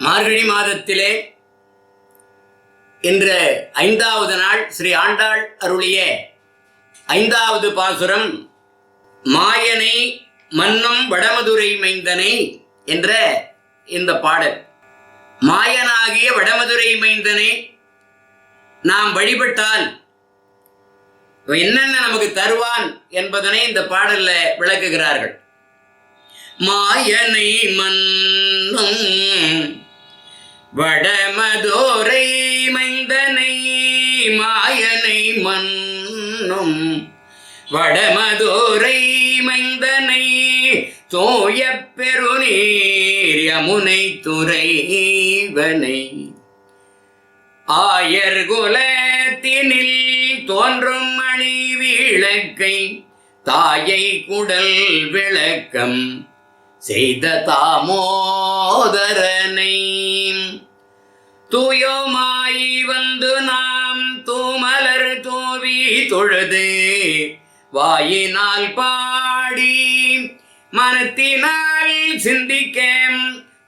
மார்கழி மாதத்திலே இன்று ஐந்தாவது நாள் ஸ்ரீ ஆண்டாள் அருளிய ஐந்தாவது பாசுரம் மாயனை மன்னும் வடமதுரை மைந்தனை என்ற இந்த பாடல். மாயனாகிய வடமதுரை மைந்தனை நாம் வழிபட்டால் என்னென்ன நமக்கு தருவான் என்பதனை இந்த பாடல்ல விளக்குகிறார்கள். மாயனை மன்னும் வடமதோரை மைந்தனை மாயனை மன்னும். வடமதோரை மைந்தனை தோய பெருநீர் யமுனை துறைவனை. ஆயர் குலத்தினில் தோன்றும் மணி விளக்கை தாயை குடல் விளக்கம் செய்த தாமோதரனை. தூயோமாயி வந்து நாம் தூமலர் தோவி தொழுது. வாயினால் பாடி மனத்தினால் சிந்திக்க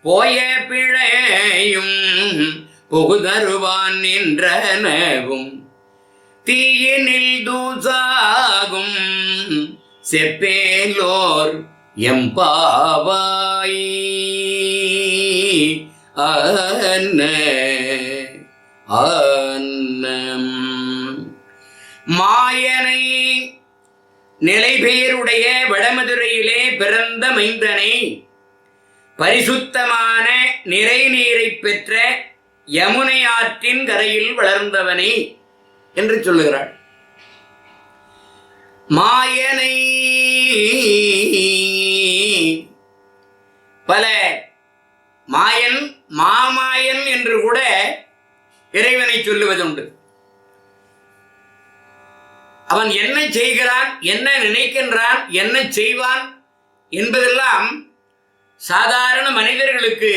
போய பிழையும் புகுதருவான் நின்றனவும். தீயினில் தூசாகும் செப்பேலோர் எம்பாவாயி அன்னம். மாயனை நிலைபெயருடைய வடமதுரையிலே பிறந்த மைந்தனை பரிசுத்தமான நிறை நீரை பெற்ற யமுனை ஆற்றின் கரையில் வளர்ந்தவனை என்று சொல்லுகிறாள். மாயனை பல மாயன் மாமாயன் என்று கூட இறைவனை சொல்லுவதுண்டு. அவன் என்ன செய்கிறான் என்ன நினைக்கின்றான் என்ன செய்வான் என்பதெல்லாம் சாதாரண மனிதர்களுக்கு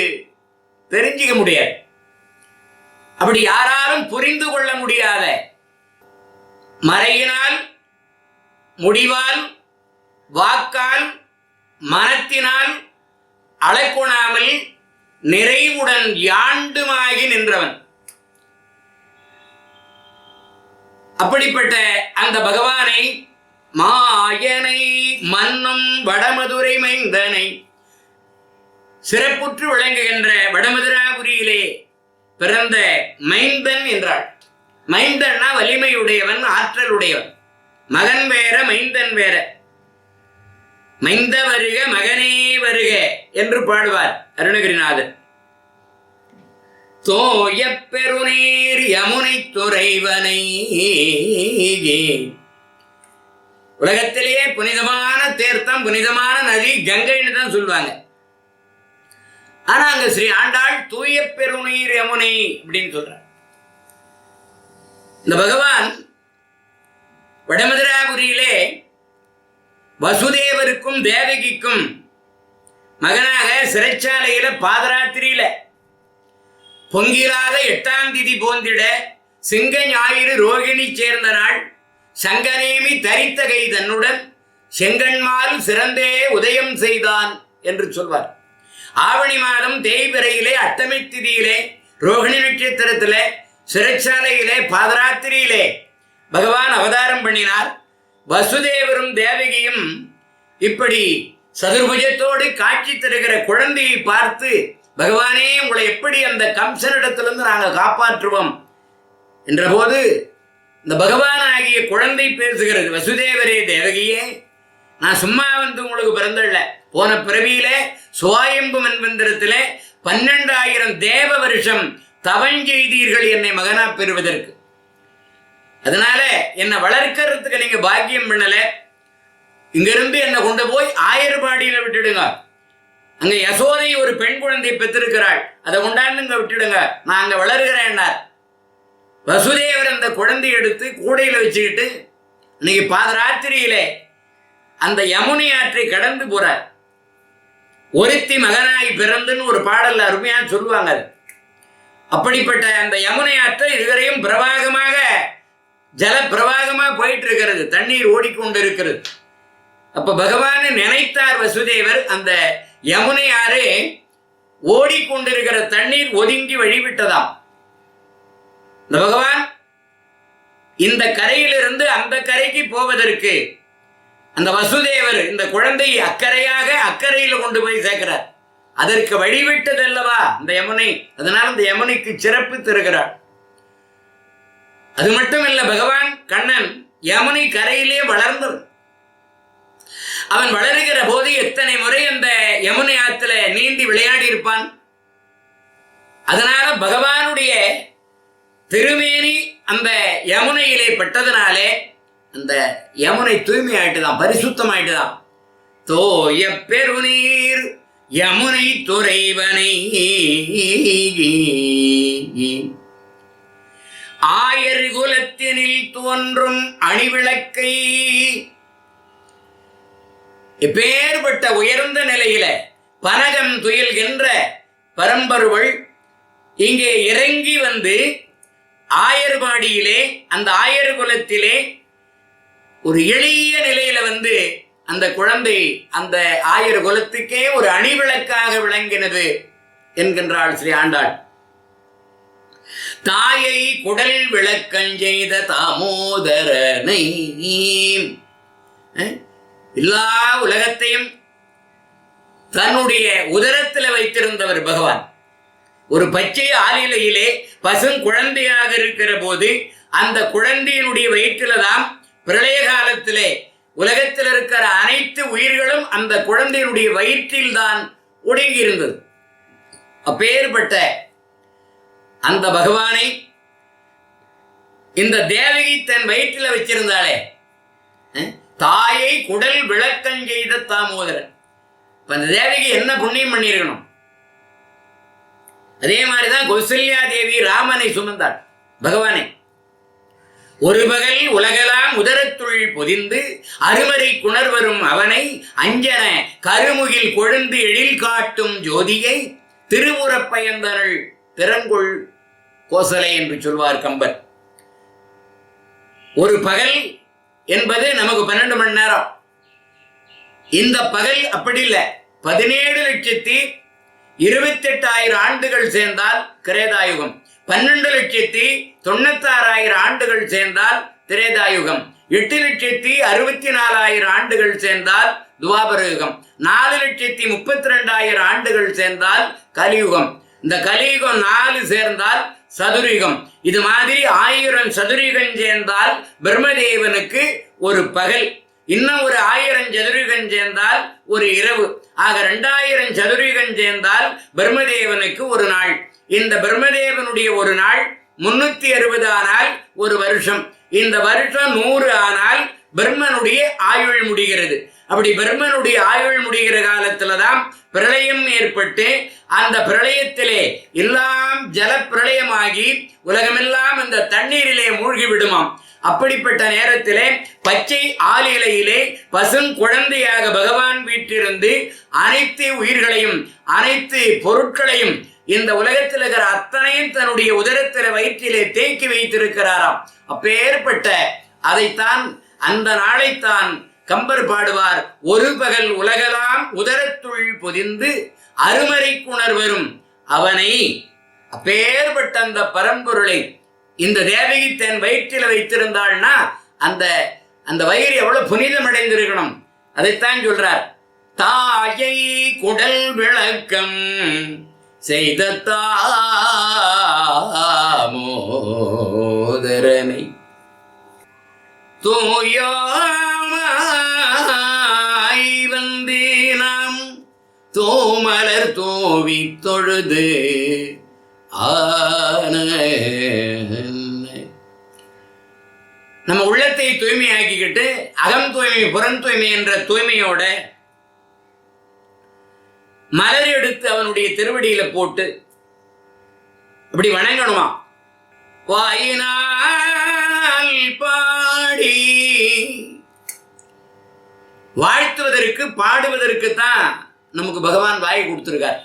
தெரிஞ்சிக்க முடியாது. அப்படி யாராலும் புரிந்து கொள்ள முடியாத மறையினால் முடிவால் வாக்கால் மனத்தினால் அளக்குணாமல் நிறைவுடன் யாண்டுமாகி நின்றவன். அப்படிப்பட்ட அந்த பகவானை மாயனை மன்னும் வடமதுரை மைந்தனை சிறப்புற்று விளங்குகின்ற வடமதுராபுரியிலே பிறந்த மைந்தன் என்றாள். மைந்தன்னா வலிமையுடையவன் ஆற்றலுடையவன். மகன் வேற மைந்தன் வேற. மைந்த வருக மகனே வருக என்று பாடுவார் அருணகிரிநாதர். தோய பெருநீர் யமுனை துறைவனை உலகத்திலேயே புனிதமான தீர்த்தம் புனிதமான நதி கங்கைன்னு தான் சொல்லுவாங்க. ஆனா அங்க ஸ்ரீ ஆண்டாள் தூய பெருநீர் யமுனை அப்படின்னு சொல்றார். இந்த பகவான் வடமதுராபுரியிலே வசுதேவருக்கும் தேவகிக்கும் மகனாக சிறைச்சாலையில பாதராத்திரியில பொங்கிலாத எட்டாம் திதி போந்திட சிங்க ஞாயிறு ரோகிணி சேர்ந்த நாள் சங்கநேமி தரித்தகை தன்னுடன் செங்கன்மால் சிறந்தே உதயம் செய்தான் என்று சொல்வார். ஆவணி மாதம் தேய்பிரையிலே அட்டமி திதியிலே ரோகிணி நட்சத்திரத்திலே சிறைச்சாலையிலே பாதராத்திரியிலே பகவான் அவதாரம் பண்ணினார். வசுதேவரும் தேவகியும் இப்படி சதுர்புஜத்தோடு காட்சி தருகிற குழந்தையை பார்த்து பகவானே உங்களை எப்படி அந்த கம்சனிடத்திலிருந்து நாங்கள் காப்பாற்றுவோம்? என்றபோது இந்த பகவான் ஆகிய குழந்தை பேசுகிறது. வசுதேவரே தேவகியே நான் சும்மா வந்து உங்களுக்கு பிறந்தள்ள போன பிறவியிலே சுவாயம்பு மன்வந்திரத்திலே பன்னெண்டாயிரம் தேவ வருஷம் தவஞ்செய்தீர்கள் என்னை மகனா பெறுவதற்கு. அதனால என்னை வளர்க்கறதுக்கு நீங்க பாக்கியம் பண்ணல. இங்கிருந்து என்னை கொண்டு போய் ஆயர்பாடியில விட்டுடுங்க. அங்க யசோதை ஒரு பெண் குழந்தை பெற்றிருக்கிறாள். அதை கொண்டாந்து இங்க விட்டுடுங்க. நான் அங்க வளர்கிறேன் வசுதேவர் அந்த குழந்தையை எடுத்து கூடையில வச்சுக்கிட்டு இன்னைக்கு பாதராத்திரியிலே அந்த யமுனை ஆற்றை கடந்து போறார். ஒருத்தி மகனாய் பிறந்துன்னு ஒரு பாடல் அருமையா சொல்லுவாங்க அப்படிப்பட்ட அந்த யமுனை ஆற்றை இதுவரையும் பிரபாகமாக ஜல பிரவாகமா போயிட்டு இருக்கிறது தண்ணீர் ஓடிக்கொண்டு இருக்கிறது அப்ப பகவானை நினைத்தார் வசுதேவர் அந்த யமுனை ஆறு ஓடிக்கொண்டிருக்கிற தண்ணீர் ஒதுங்கி வழிவிட்டதாம். இந்த பகவான் இந்த கரையிலிருந்து அந்த கரைக்கு போவதற்கு அந்த வசுதேவர் இந்த குழந்தையை அக்கறையாக அக்கறையில் கொண்டு போய் சேர்க்கிறார். அதற்கு வழிவிட்டது அல்லவா இந்த யமுனை? அதனால் இந்த யமுனைக்கு சிறப்பு தருகிறார். அது மட்டும் பகவான் கண்ணன் யமுனை கரையிலே வளர்ந்தது அவன் வளருகிற போது எத்தனை முறை அந்த யமுனை ஆத்துல நீந்தி விளையாடி இருப்பான் அதனால பகவானுடைய திருமேனி அந்த யமுனையிலே பட்டதனாலே அந்த யமுனை தூய்மை ஆயிட்டுதான் பரிசுத்தமாயிட்டுதான். தோய பெருநீர் யமுனை துறைவனை. ஆயர் குலத்தினில் தோன்றும் அணிவிளக்கை. இப்பேற்பட்ட உயர்ந்த நிலையில பனகம் துயில்கின்ற பரம்பருவள் இங்கே இறங்கி வந்து ஆயர்பாடியிலே அந்த ஆயர் குலத்திலே ஒரு எளிய நிலையில வந்து அந்த குழந்தை அந்த ஆயர் குலத்துக்கே ஒரு அணிவிளக்காக விளங்கினது என்கின்றாள் ஸ்ரீ ஆண்டாள். தாயை குடல் விளக்கஞ் செய்த தாமோதரனை எல்லா உலகத்தையும் தன்னுடைய உதரத்தில் வைத்திருந்தவர் பகவான். ஒரு பச்சை ஆலிலையிலே பசும் குழந்தையாக இருக்கிற போது அந்த குழந்தையினுடைய வயிற்றில தான் பிரளய காலத்திலே உலகத்தில் இருக்கிற அனைத்து உயிர்களும் அந்த குழந்தையினுடைய வயிற்றில் தான் ஒடுங்கி இருந்தது. அப்பேற்பட்ட அந்த பகவானை இந்த தேவகி தன் வயிற்றில் வச்சிருந்தாளே. தாயை குடல் விளக்கம் செய்த தாமோதரன். இப்போ அந்த தேவகி என்ன புண்ணியம் பண்ணியிருக்கணும்? அதே மாதிரிதான் கௌசல்யா தேவி ராமனை சுமந்தாள் பகவானை. ஒரு பகல் உலகெல்லாம் உதரத்துள் பொதிந்து அருமறை குணர்வரும் அவனை அஞ்சன கருமுகில் கொழுந்து எழில் காட்டும் ஜோதியை திருமுறப்பயந்தனள் திறங்குள் கோசலை என்று சொல்வார் கம்பர். ஒரு பகல் என்பது நமக்கு பன்னெண்டு மணி நேரம். இந்த பகல் அப்படி இல்லை. பதினேழு லட்சத்தி இருபத்தெட்டாயிரம் ஆண்டுகள் சேர்ந்தால் கிரேதாயுகம் பன்னெண்டு லட்சத்தி தொண்ணூத்தாறாயிரம் ஆண்டுகள் சேர்ந்தால் திரேதாயுகம். எட்டு லட்சத்தி அறுபத்தி நாலாயிரம் ஆண்டுகள் சேர்ந்தால் துவாபர யுகம் நாலு லட்சத்தி முப்பத்தி ரெண்டாயிரம் ஆண்டுகள் சேர்ந்தால் கலியுகம். இந்த கலியுகம் நாலு சேர்ந்தால் சதுரயுகம் இது மாதிரி ஆயிரம் சதுரீகம் சேர்ந்தால் பிரம்மதேவனுக்கு ஒரு பகல். இன்னும் ஒரு ஆயிரம் சதுரீகம் சேர்ந்தால் ஒரு இரவு. ஆக ரெண்டாயிரம் சதுரீகம் சேர்ந்தால் பிரம்மதேவனுக்கு ஒரு நாள். இந்த பிரம்மதேவனுடைய ஒரு நாள் முன்னூத்தி அறுபது ஆனால் ஒரு வருஷம். இந்த வருஷம் நூறு ஆனால் பிரம்மனுடைய ஆயுள் முடிகிறது. அப்படி பிரம்மனுடைய ஆயுள் முடிகிற காலத்துல தான் பிரளயம் ஏற்பட்டு அந்த பிரளயத்திலே எல்லாம் ஜல பிரளயமாகி உலகமெல்லாம் அந்த தண்ணீரிலே மூழ்கி விடுமாம் அப்படிப்பட்ட நேரத்திலே பச்சை ஆலிலையிலே பசும் குழந்தையாக பகவான் வீட்டிலிருந்து அனைத்து உயிர்களையும் அனைத்து பொருட்களையும் இந்த உலகத்தில் இருக்கிற அத்தனையும் தன்னுடைய உதரத்தில வயிற்றிலே தேக்கி வைத்திருக்கிறாராம். அப்பேற்பட்ட அதைத்தான் அந்த நாளைத்தான் கம்பர் பாடுவார். ஒரு பகல் உலகலாம் உதரத்துள் பொதிந்து அருமறை குணர்வரும். அவனை அப்பேற்பட்ட அந்த பரம்பொருளை இந்த தேவகி தன் வயிற்றில் வைத்திருந்தாள்னா அந்த அந்த வயிறு எவ்வளவு புனிதம் அடைந்திருக்கணும் அதைத்தான் சொல்றார். தாயை குடல் விளக்கம் செய்த தாமோதரனை தூயாமாய் வந்தே நாம் தோமலர் தோவி தொழுது ஆன நம்ம உள்ளத்தை தூய்மையாக்கிக்கிட்டு அகம் தூய்மை புறம் தூய்மை என்ற தூய்மையோட மலர் எடுத்து அவனுடைய திருவடியில போட்டு அப்படி வணங்கணுமா? வாயினா பாடி. வாழ்த்துவதற்கு பாடுவதற்கு தான் நமக்கு பகவான் வாய் கொடுத்துருக்கார்.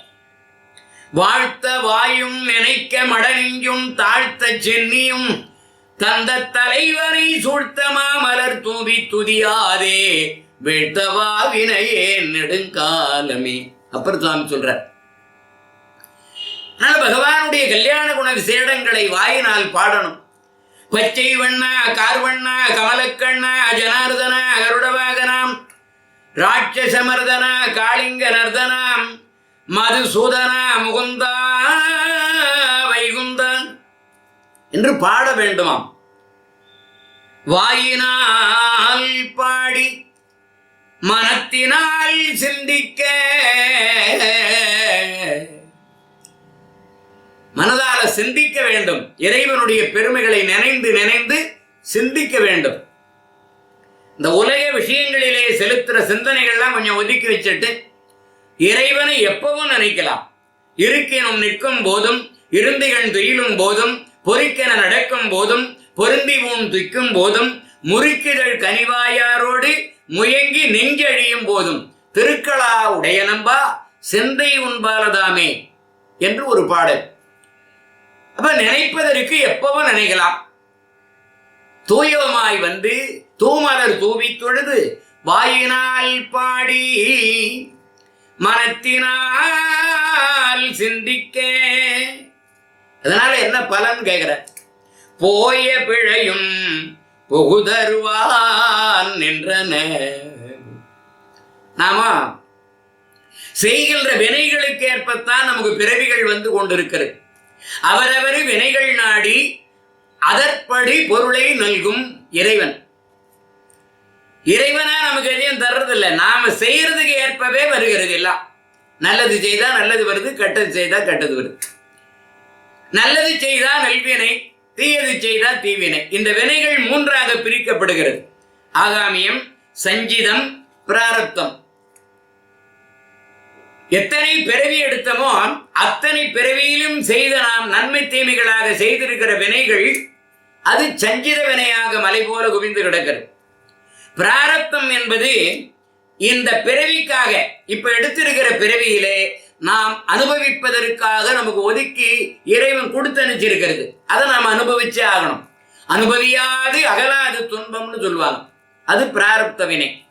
வாழ்த்த வாயும் நினைக்க மடநெஞ்சும் தாழ்த்த சென்னியும் தந்த தலைவரை சூழ்த்த மாமலர் தூவி துதியாதே வீழ்த்தவா வினையே நெடுங்காலமே. அப்புறம் சுவாமி சொல்றார். ஆனால் பகவானுடைய கல்யாண குண விசேடங்களை வாயினால் பாடணும். பச்சை வண்ணா கார்வண்ணா கமலக்கண்ணா ஜனார்தனா கருடவாகனாம் ராட்சசமர்தனா காளிங்க நர்தனாம் மதுசூதனா முகுந்தா வைகுந்தா என்று பாட வேண்டுமாம். வாயினால் பாடி மனத்தினால் சிந்திக்க மனதால சிந்திக்க வேண்டும். இறைவனுடைய பெருமைகளை நினைந்து நினைந்து சிந்திக்க வேண்டும். இந்த உலக விஷயங்களிலே செலுத்துற சிந்தனைகள்லாம் கொஞ்சம் ஒதுக்கி வச்சுட்டு இறைவனை எப்பவும் நினைக்கலாம். இருக்கினும் நிற்கும் போதும் இருந்திகள் துயிலும் போதும் பொறிக்கென நடக்கும் போதும் பொருந்தி ஊன் துய்க்கும் போதும் முறுக்கிதழ் கனிவாயாரோடு முயங்கி நெஞ்சழியும் போதும். திருக்களா உடையனம்பா சிந்தை உண்பாலதாமே என்று ஒரு பாடல். அப்ப நினைப்பதற்கு எப்பவும் நினைக்கலாம். தூயவமாய் வந்து தூமலர் தூவி தொழுது வாயினால் பாடி மனத்தினால் சிந்திக்க. அதனால என்ன பலன் கேட்கிற போய பிழையும் புகுதருவான் நின்றன நாம செய்கின்ற வினைகளுக்கு ஏற்பத்தான் நமக்கு பிறவிகள் வந்து கொண்டிருக்கிறது. அவரவர் வினைகள் நாடி அதற்படி பொருளை நல்கும் இறைவன். இறைவனா நமக்கு எதையும் தர்றதில்லை. நாம செய்யறதுக்கு ஏற்பவே வருகிறது எல்லாம் நல்லது செய்தா நல்லது வருது கெட்டது செய்தா கெட்டது வருது. நல்லது செய்தா நல்வினை தீயது செய்தா தீவினை. இந்த வினைகள் மூன்றாக பிரிக்கப்படுகிறது. ஆகாமியம் சஞ்சிதம் பிராரப்தம். எத்தனை பிறவி எடுத்தமோ அத்தனை பிறவியிலும் செய்த நாம் நன்மை தீமைகளாக செய்திருக்கிற வினைகள் அது சஞ்சித வினையாக மலை போல குவிந்து கிடக்கிறது. பிராரத்தம் என்பது இந்த பிறவிக்காக இப்ப எடுத்திருக்கிற பிறவியிலே நாம் அனுபவிப்பதற்காக நமக்கு ஒதுக்கி இறைவன் கொடுத்து அனுப்பிச்சிருக்கிறது அதை நாம் அனுபவிச்சே ஆகணும். அனுபவியாது அகலாது துன்பம்னு சொல்லுவாங்க. அது பிராரப்த வினை.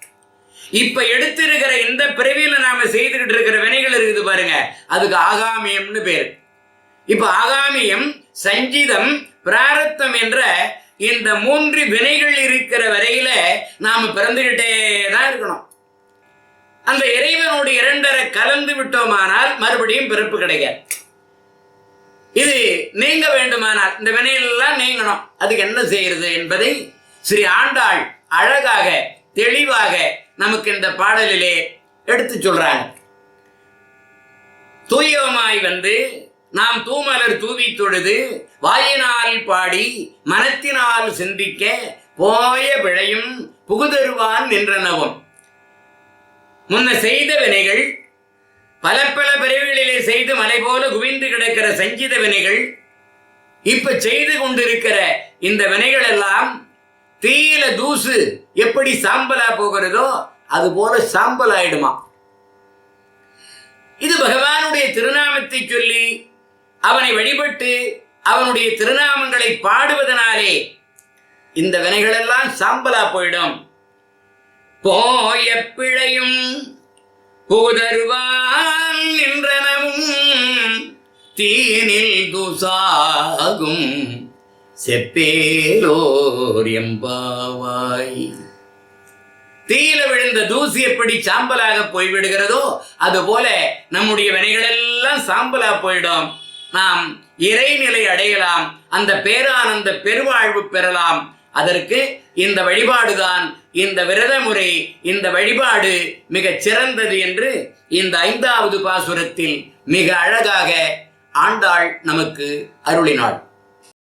இப்ப எடுத்திருக்கிற இந்த பிறவியில நாம செய்துகிட்டு இருக்கிற வினைகள் இருக்குது பாருங்க. அதுக்கு ஆகாமியம்னு பேர். இப்ப ஆகாமியம் சஞ்சிதம் பிராரத்தம் என்ற இந்த மூன்று வினைகள் இருக்கிற வரையில நாம பிறந்துகிட்டே தான் இருக்கணும். அந்த இறைவனோடு இரண்டரை கலந்து விட்டோமானால் மறுபடியும் பிறப்பு கிடைக்காது இது நீங்க வேண்டுமானால் இந்த வினையெல்லாம் நீங்கணும். அதுக்கு என்ன செய்யறது என்பதை ஸ்ரீ ஆண்டாள் அழகாக தெளிவாக நமக்கு இந்த பாடலிலே எடுத்து சொல்றாங்க. தூயவமாய் வந்து நாம் தூமலர் தூவி தொழுது வாயினால் பாடி மனத்தினால் சிந்திக்க போய விழையும் புகுதருவான் நின்றனவும். முன்ன செய்த வினைகள் பல பல பிரிவுகளிலே செய்து மலை போல குவிந்து கிடக்கிற சஞ்சித வினைகள் இப்ப செய்து கொண்டிருக்கிற இந்த வினைகள் எல்லாம் தீயில தூசு எப்படி சாம்பலா போகிறதோ அது போல சாம்பல் ஆயிடுமா இது பகவானுடைய திருநாமத்தை சொல்லி அவனை வழிபட்டு அவனுடைய திருநாமங்களை பாடுவதனாலே இந்த வினைகளெல்லாம் சாம்பலா போயிடும். போய பிழையும் புதருவான் நின்றனவும் தீனில் தூசாகும். செப்பேலோர் எம்பாவாய். தீயில விழுந்த தூசி எப்படி சாம்பலாக போய்விடுகிறதோ அதுபோல நம்முடைய வினைகளெல்லாம் சாம்பலா போயிடும். நாம் இறைநிலை அடையலாம் அந்த பேரானந்த பெருவாழ்வு பெறலாம். அதற்கு இந்த வழிபாடுதான் இந்த விரத முறை இந்த வழிபாடு மிகச் சிறந்தது என்று இந்த ஐந்தாவது பாசுரத்தில் மிக அழகாக ஆண்டாள் நமக்கு அருளினாள்.